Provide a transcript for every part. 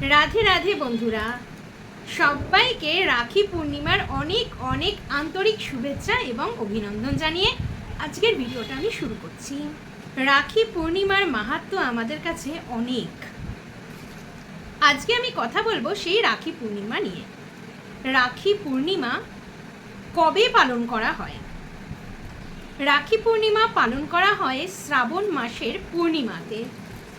রাধে রাধে বন্ধুরা, সবাইকে রাখি পূর্ণিমার অনেক অনেক আন্তরিক শুভেচ্ছা এবং অভিনন্দন জানিয়ে আজকের ভিডিওটা আমি শুরু করছি। রাখি পূর্ণিমার মাহাত্ম্য আমাদের কাছে অনেক। আজকে আমি কথা বলব সেই রাখি পূর্ণিমা নিয়ে। রাখি পূর্ণিমা কবে পালন করা হয়? রাখি পূর্ণিমা পালন করা হয় শ্রাবণ মাসের পূর্ণিমাতে।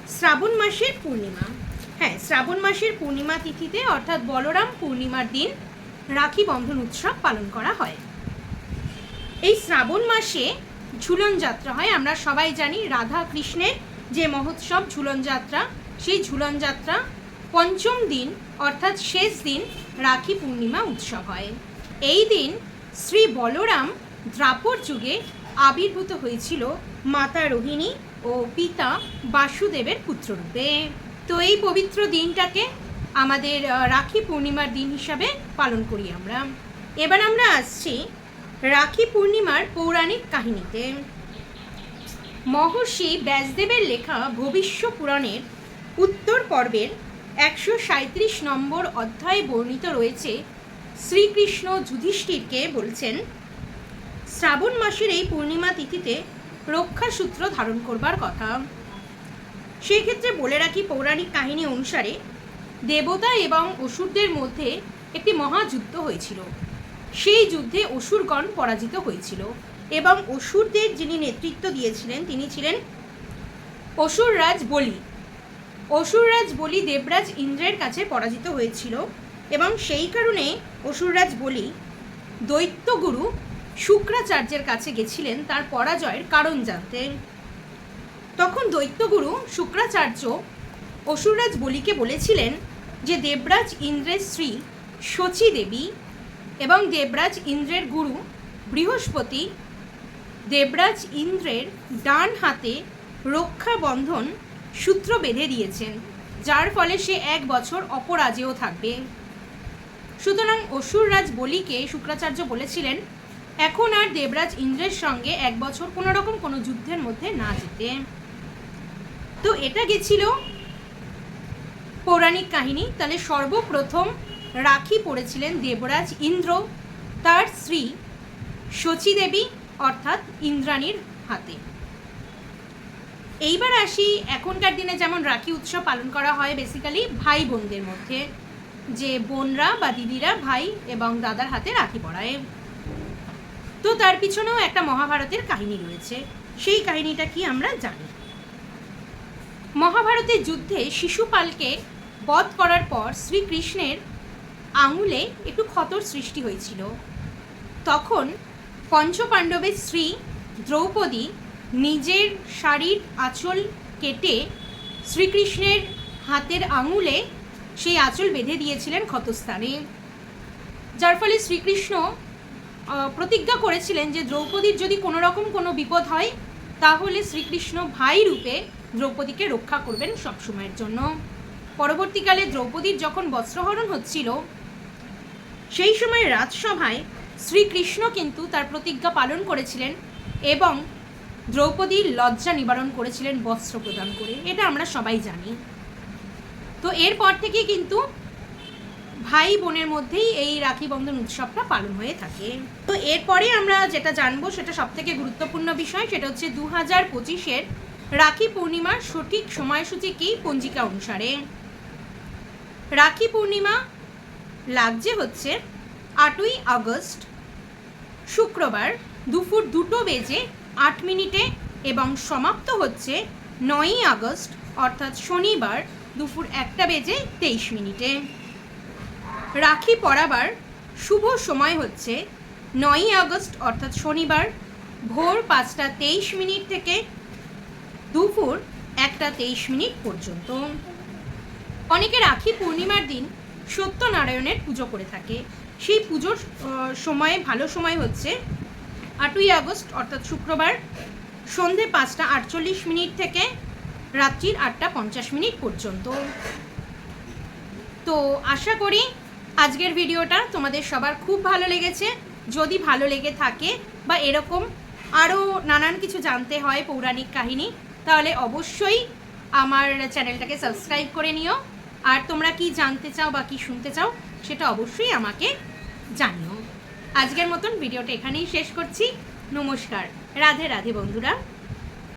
শ্রাবণ মাসের পূর্ণিমা। হ্যাঁ শ্রাবণ মাসের পূর্ণিমা তিথিতে অর্থাৎ বলরাম পূর্ণিমার দিন রাখি বন্ধন উৎসব পালন করা হয়। এই শ্রাবণ মাসে ঝুলন যাত্রা হয়। আমরা সবাই জানি রাধা কৃষ্ণের যে মহোৎসব ঝুলন যাত্রা, সেই ঝুলন যাত্রা পঞ্চম দিন অর্থাৎ শেষ দিন রাখি পূর্ণিমা উৎসব হয়। এই দিন শ্রী বলরাম দ্রাপর যুগে আবির্ভূত হয়েছিল মাতা রোহিণী ও পিতা বাসুদেবের পুত্ররূপে। তো এই পবিত্র দিনটাকে আমাদের রাখি পূর্ণিমার দিন হিসাবে পালন করি আমরা। এবার আমরা আসছি রাখি পূর্ণিমার পৌরাণিক কাহিনীতে। মহর্ষি ব্যাসদেবের লেখা ভবিষ্য পুরাণের উত্তর পর্বের একশো সাঁত্রিশ নম্বর অধ্যায়ে বর্ণিত রয়েছে, শ্রীকৃষ্ণ যুধিষ্ঠিরকে বলছেন, শ্রাবণ মাসের এই পূর্ণিমা তিথিতে রক্ষাসূত্র ধারণ করবার কথা। সেই ক্ষেত্রে বলে রাখি পৌরাণিক কাহিনী অনুসারে দেবতা এবং অসুরদের মধ্যে একটি মহাযুদ্ধ হয়েছিল। সেই যুদ্ধে অসুরগণ পরাজিত হয়েছিল এবং অসুরদের যিনি নেতৃত্ব দিয়েছিলেন, তিনি ছিলেন অসুররাজ বলি। অসুররাজ বলি দেবরাজ ইন্দ্রের কাছে পরাজিত হয়েছিল এবং সেই কারণে অসুররাজ বলি দৈত্যগুরু শুক্রাচার্যের কাছে গেছিলেন তার পরাজয়ের কারণ জানতে। তখন দৈত্যগুরু শুক্রাচার্য অসুররাজ বলিকে বলেছিলেন যে দেবরাজ ইন্দ্রের স্ত্রী শচী দেবী এবং দেবরাজ ইন্দ্রের গুরু বৃহস্পতি দেবরাজ ইন্দ্রের ডান হাতে রক্ষা বন্ধন সূত্র বেঁধে দিয়েছেন, যার ফলে সে এক বছর অপরাজেয় থাকবে। সুতরাং অসুররাজ বলিকে শুক্রাচার্য বলেছিলেন, এখন আর দেবরাজ ইন্দ্রের সঙ্গে এক বছর কোনো রকম কোনো যুদ্ধের মধ্যে না যেতে। তো এটা গেছিল পৌরাণিক কাহিনী। তাহলে সর্বপ্রথম রাখি পড়েছিলেন দেবরাজ ইন্দ্র, তার স্ত্রী শচী দেবী অর্থাৎ ইন্দ্রাণীর হাতে। এইবার আসি এখনকার দিনে যেমন রাখি উৎসব পালন করা হয় বেসিক্যালি ভাই বোনদের মধ্যে, যে বোনরা বা দিদিরা ভাই এবং দাদার হাতে রাখি পড়ায় তো তার পিছনেও একটা মহাভারতের কাহিনী রয়েছে। সেই কাহিনীটা কি আমরা জানি? মহাভারতের যুদ্ধে শিশুপালকে বধ করার পর শ্রীকৃষ্ণের আঙুলে একটু ক্ষতর সৃষ্টি হয়েছিল। তখন পঞ্চপাণ্ডবের স্ত্রী দ্রৌপদী নিজের শাড়ির আঁচল কেটে শ্রীকৃষ্ণের হাতের আঙুলে সেই আঁচল বেঁধে দিয়েছিলেন ক্ষতস্থানে। যার ফলে শ্রীকৃষ্ণ প্রতিজ্ঞা করেছিলেন যে দ্রৌপদীর যদি কোনো রকম কোনো বিপদ হয়, তাহলে শ্রীকৃষ্ণ ভাই রূপে দ্রৌপদীকে রক্ষা করবেন সবসময়ের জন্য। পরবর্তীকালে দ্রৌপদীর যখন বস্ত্রহরণ হচ্ছিল, সেই সময় রাজসভায় শ্রীকৃষ্ণ কিন্তু তার প্রতিজ্ঞা পালন করেছিলেন এবং দ্রৌপদীর লজ্জা নিবারণ করেছিলেন বস্ত্র প্রদান করে। এটা আমরা সবাই জানি। তো এরপর থেকে কিন্তু ভাই বোনের মধ্যেই এই রাখি বন্ধন উৎসবটা পালন হয়ে থাকে। তো এরপরে আমরা যেটা জানব, সেটা সব থেকে গুরুত্বপূর্ণ বিষয়, সেটা হচ্ছে দু হাজার পঁচিশের রাখি পূর্ণিমার সঠিক সময়সূচি কি পঞ্জিকা অনুসারে? রাখি পূর্ণিমা লাগছে হচ্ছে আটই আগস্ট, শুক্রবার দুপুর দুটো বেজে আট মিনিটে এবং সমাপ্ত হচ্ছে নয়ই আগস্ট, অর্থাৎ শনিবার দুপুর একটা বেজে তেইশ মিনিটে। রাখি পরাবার শুভ সময় হচ্ছে নয়ই আগস্ট, অর্থাৎ শনিবার, ভোর পাঁচটা তেইশ মিনিট থেকে দুপুর একটা তেইশ মিনিট পর্যন্ত। অনেকে রাখি পূর্ণিমার দিন সত্যনারায়ণের পুজো করে থাকে। সেই পুজোর সময়ে, ভালো সময় হচ্ছে আটই আগস্ট, অর্থাৎ শুক্রবার সন্ধে পাঁচটা আটচল্লিশ মিনিট থেকে রাত্রির আটটা পঞ্চাশ মিনিট পর্যন্ত। তো আশা করি আজকের ভিডিওটা তোমাদের সবার খুব ভালো লেগেছে। যদি ভালো লেগে থাকে বা এরকম আরও নানান কিছু জানতে হয় পৌরাণিক কাহিনী তাহলে অবশ্যই আমার চ্যানেলটাকে সাবস্ক্রাইব করে নিও। আর তোমরা কি জানতে চাও বা কি শুনতে চাও, সেটা অবশ্যই আমাকে জানিও। আজকের মতন ভিডিওটা এখানেই শেষ করছি। নমস্কার। রাধে রাধে বন্ধুরা।